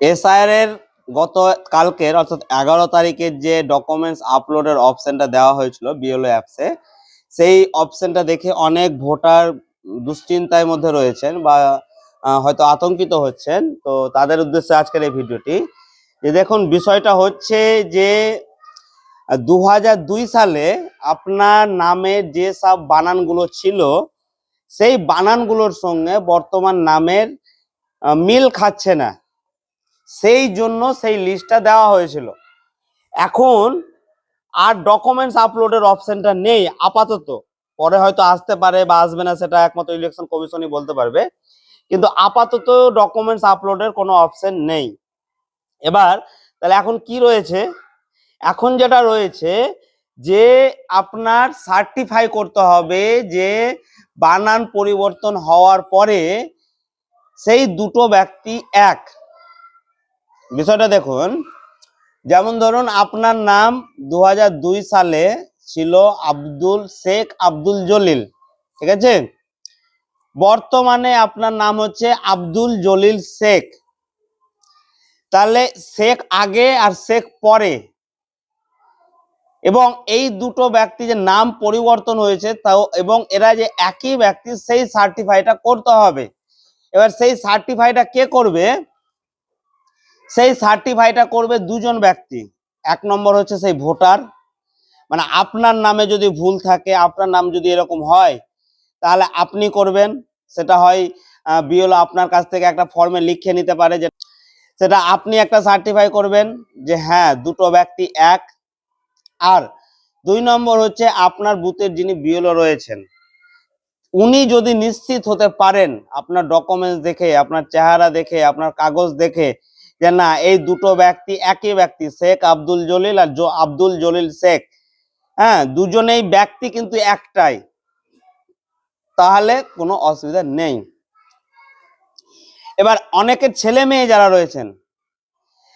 SIR এর গত কালকের, অর্থাৎ এগারো তারিখের যে ডকুমেন্টস আপলোডের অপশনটা দেওয়া হয়েছিল বিএলও অ্যাপসে সেই অপশনটা দেখে অনেক ভোটার দুশ্চিন্তায় মধ্যে রয়েছেন বা হয়তো আতঙ্কিত হচ্ছেন। তো তাদের উদ্দেশ্যে আজকের এই ভিডিওটি। যে দেখুন, বিষয়টা হচ্ছে যে দু দুই সালে আপনার নামের যে সব বানানগুলো ছিল, সেই বানানগুলোর সঙ্গে বর্তমান নামের মিল খাচ্ছে না। সেই জন্য সেই লিস্টটা দেওয়া হয়েছিল। এখন আর ডকুমেন্টস আপলোডের অপশনটা নেই, আপাতত। পরে হয়তো আসতে পারে বা আসবে না, সেটা একমাত্র ইলেকশন কমিশনই বলতে পারবে। কিন্তু আপাতত ডকুমেন্টস আপলোডের কোনো অপশন নেই। এবার, তাহলে এখন কি রয়েছে? এখন যেটা রয়েছে যে আপনার সার্টিফাই করতে হবে যে বানান পরিবর্তন হওয়ার পরে সেই দুটো ব্যক্তি এক। বিষয়টা দেখুন। যেমন ধরুন আপনার নাম দু হাজার দুই সালে ছিল আব্দুল শেখ আব্দুল জলিল, ঠিক আছে? বর্তমানে আপনার নাম হচ্ছে আব্দুল জলিল শেখ। তাহলে শেখ আগে আর শেখ পরে। এবং এই দুটো ব্যক্তি যে নাম পরিবর্তন হয়েছে, তাও এবং এরা যে একই ব্যক্তি, সেই সার্টিফাইটা করতে হবে। এবার সেই সার্টিফাইটা কে করবে? সেই সার্টিফাইটা করবে দুজন ব্যক্তি। এক নম্বর হচ্ছে সেই ভোটার। মানে আপনার নামে যদি ভুল থাকে, আপনার নাম যদি এরকম হয়, তাহলে আপনি করবেন। সেটা হয় বিওলো আপনার কাছ থেকে একটা ফর্মে লিখে নিতে পারে যে, সেটা আপনি একটা সার্টিফাই করবেন যে হ্যাঁ দুটো ব্যক্তি এক। আর দুই নম্বর হচ্ছে আপনার বুথের যিনি বিওলো রয়েছেন, উনি যদি নিশ্চিত হতে পারেন, আপনার ডকুমেন্টস দেখে, আপনার চেহারা দেখে, আপনার কাগজ দেখে যে না, এই দুটো ব্যক্তি একই ব্যক্তি, শেখ আব্দুল জলিল আর জো আব্দুল জলিল শেখ। হ্যাঁ দুজনেই ব্যক্তি কিন্তু একটাই। তাহলে কোনো অসুবিধা নেই। এবার অনেকের ছেলে মেয়ে যারা রয়েছেন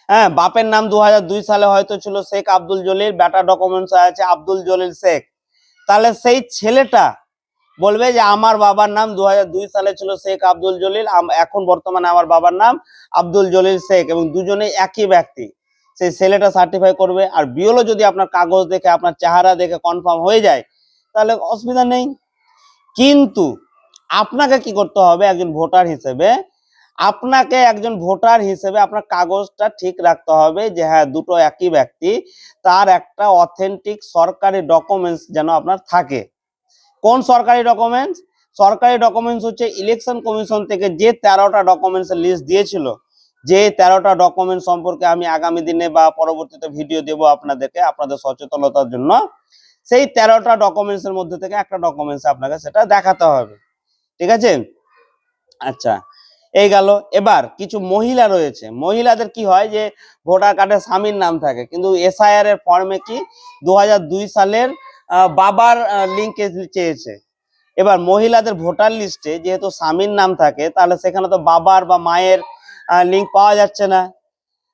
হ্যাঁ বাপের নাম দু হাজার দুই সালে হয়তো ছিল শেখ আব্দুল জলিল, বেটা ডকুমেন্টস আছে আব্দুল জলিল শেখ। তাহলে সেই ছেলেটা বলবে যে আমার বাবার নাম দু হাজার দুই সালে ছিল শেখ আব্দুল জলিল এখন বর্তমানে আমার বাবার নাম আব্দুল জলিল শেখ এবং দুজনেই একই ব্যক্তি। সেই ছেলেটা সার্টিফাই করবে আর বিওলো যদি আপনার কাগজ দেখে, আপনার চেহারা দেখে কনফার্ম হয়ে যায়, তাহলে অসুবিধা নেই। কিন্তু আপনাকে কি করতে হবে একজন ভোটার হিসেবে? আপনাকে একজন ভোটার হিসেবে আপনার কাগজটা ঠিক রাখতে হবে যে হ্যাঁ দুটো একই ব্যক্তি, তার একটা অথেন্টিক সরকারি ডকুমেন্টস যেন আপনার থাকে। কোন সরকারি ডকুমেন্টস সরকারি ডকুমেন্টস হচ্ছে ইলেকশন কমিশন থেকে যে তেরোটা ডকুমেন্টস লিস্ট দিয়েছিল, যে তেরোটা ডকুমেন্ট সম্পর্কে আমি আগামী দিনে বা পরবর্তীতে ভিডিও দেব আপনাদেরকে, আপনাদের সচেতনতার জন্য। সেই তেরোটা ডকুমেন্টস এর মধ্যে থেকে একটা ডকুমেন্টস আপনাকে সেটা দেখাতে হবে। ঠিক আছে? আচ্ছা এই গেল। এবার কিছু মহিলা রয়েছে। মহিলাদের কি হয় যে, ভোটার কার্ডে স্বামীর নাম থাকে, কিন্তু এসআইআর এর ফর্মে কি? দু হাজার দুই সালের বাবার লিঙ্কে চেয়েছে। এবার মহিলাদের ভোটার লিস্টে যেহেতু স্বামীর নাম থাকে, তাহলে সেখানে তো বাবার বা মায়ের লিঙ্ক পাওয়া যাচ্ছে না।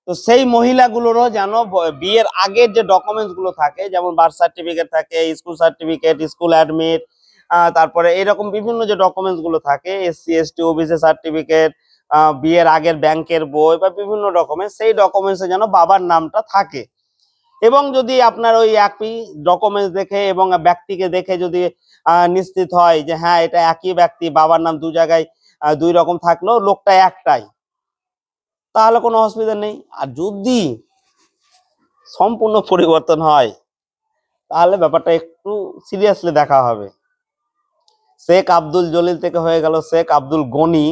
তো সেই মহিলাগুলোরও যেন বিয়ের আগের যে ডকুমেন্টসগুলো থাকে, যেমন বার্থ সার্টিফিকেট থাকে স্কুল সার্টিফিকেট স্কুল অ্যাডমিট তারপরে এরকম বিভিন্ন যে ডকুমেন্টসগুলো থাকে এসসি এসটি ওবিসি সার্টিফিকেট বিয়ের আগের ব্যাংকের বই বা বিভিন্ন ডকুমেন্টস সেই ডকুমেন্টসে যেন বাবার নামটা থাকে। এবং যদি আপনার ওই একই ডকুমেন্টস দেখে এবং ব্যক্তিকে দেখে যদি নিশ্চিত হয় যে হ্যাঁ এটা একই ব্যক্তি, বাবার নাম দু জায়গায় দুই রকম থাকলেও লোকটা একটাই, তাহলে কোনো অসুবিধা নেই। আর যদি সম্পূর্ণ পরিবর্তন হয়, তাহলে ব্যাপারটা একটু সিরিয়াসলি দেখা হবে। শেখ আব্দুল জলিল থেকে হয়ে গেল শেখ আব্দুল গনি,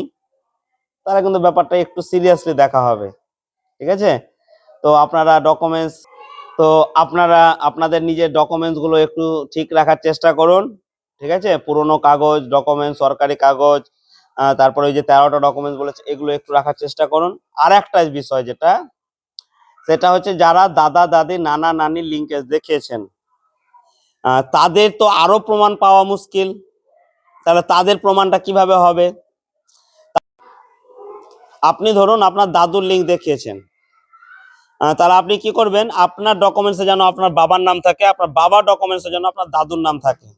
তাহলে কিন্তু ব্যাপারটা একটু সিরিয়াসলি দেখা হবে। ঠিক আছে? তো আপনারা ডকুমেন্টস তো আপনারা, আপনাদের নিজের ডকুমেন্টসগুলো একটু ঠিক রাখার চেষ্টা করুন, ঠিক আছে? পুরনো কাগজ ডকুমেন্ট সরকারি কাগজ তারপরে ওই যে তেরোটা ডকুমেন্টস বলেছে, এগুলো একটু রাখার চেষ্টা করুন। আর একটা বিষয় যেটা, সেটা হচ্ছে যারা দাদা, দাদি, নানা, নানি লিঙ্কেজ দেখিয়েছেন তাদের তো আরও প্রমাণ পাওয়া মুশকিল। তাহলে তাদের প্রমাণটা কীভাবে হবে? আপনি ধরুন আপনার দাদুর লিঙ্ক দেখিয়েছেন। তাহলে আপনি কি করবেন? আপনার ডকুমেন্টসে যেন আপনার বাবার নাম থাকে, আপনার বাবার ডকুমেন্টসে যেন আপনার দাদুর নাম থাকে।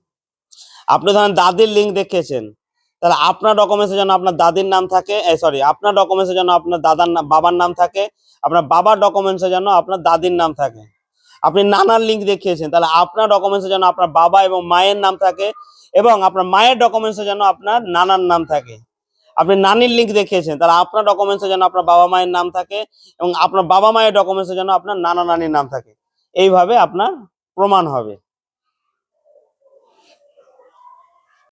আপনি ধরেন দাদির লিঙ্ক দেখিয়েছেন, তাহলে আপনার ডকুমেন্টসের যেন আপনার দাদির নাম থাকে সরি আপনার ডকুমেন্টসের যেন আপনার দাদার বাবার নাম থাকে, আপনার বাবার ডকুমেন্টসের যেন আপনার দাদির নাম থাকে। আপনি নানার লিঙ্ক দেখিয়েছেন, তাহলে আপনার ডকুমেন্টসের যেন আপনার বাবা এবং মায়ের নাম থাকে, এবং আপনার মায়ের ডকুমেন্টসের যেন আপনার নানার নাম থাকে। আপনি নানির লিঙ্ক দেখিয়েছেন, তাহলে আপনার ডকুমেন্টসে জন্য আপনার বাবা মায়ের নাম থাকে এবং আপনার বাবা মায়ের ডকুমেন্টসে জন্য আপনার নানা নানির নাম থাকে। এইভাবে আপনার প্রমাণ হবে।